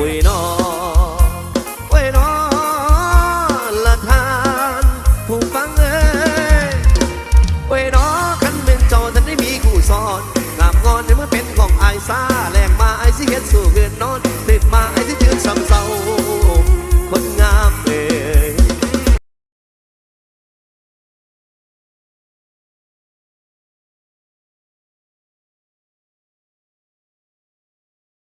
ปุยนอปุยนอละทานผู้ฟังเอ้ยปุยนอ